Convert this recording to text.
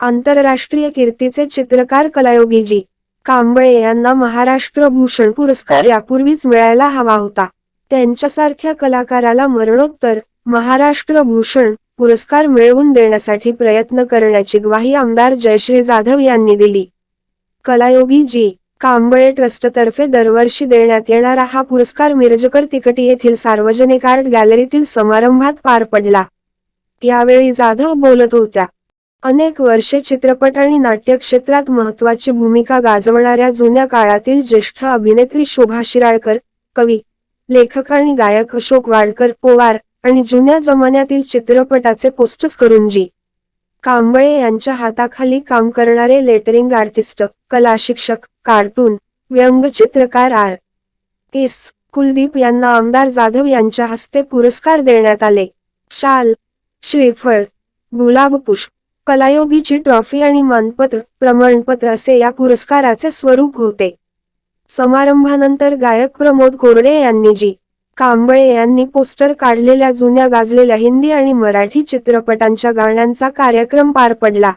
आंतरराष्ट्रीय कीर्तीचे चित्रकार कलायोगीजी कांबळे यांना महाराष्ट्र भूषण पुरस्कार यापूर्वीच मिळायला हवा होता. त्यांच्यासारख्या कलाकाराला मरणोत्तर महाराष्ट्र भूषण पुरस्कार मिळवून देण्यासाठी प्रयत्न करण्याची ग्वाही आमदार जयश्री जाधव यांनी दिली. कलायोगी जी कांबळे ट्रस्टतर्फे दरवर्षी देण्यात येणारा हा पुरस्कार मिरजकर तिकटी येथील सार्वजनिक आर्ट गॅलरीतील समारंभात पार पडला. यावेळी जाधव बोलत होत्या अनेक वर्षे चित्रपट आणि नाट्य क्षेत्रात महत्वाची भूमिका गाजवणाऱ्या जुन्या काळातील ज्येष्ठ अभिनेत्री शोभा शिराळकर कवी लेखक आणि गायक अशोक वाडकर पोवार आणि जुन्या जमान्यातील चित्रपटाचे पोस्टर्स करून जी कांबळे यांच्या हाताखाली काम करणारे लेटरिंग आर्टिस्ट कला शिक्षक कार्टून व्यंगचित्रकार आर. एस. कुलदीप यांना आमदार जाधव यांच्या हस्ते पुरस्कार देण्यात आले. शाल श्रीफळ गुलाबपुष्प कलायोगीची ट्रॉफी आणि मानपत्र प्रमाणपत्र असे या पुरस्काराचे स्वरूप होते. समारंभानंतर गायक प्रमोद कोरडे यांनी जी. कांबळे यांनी पोस्टर काढलेल्या जुन्या गाजलेल्या हिंदी आणि मराठी चित्रपटांच्या गाण्यांचा कार्यक्रम पार पडला.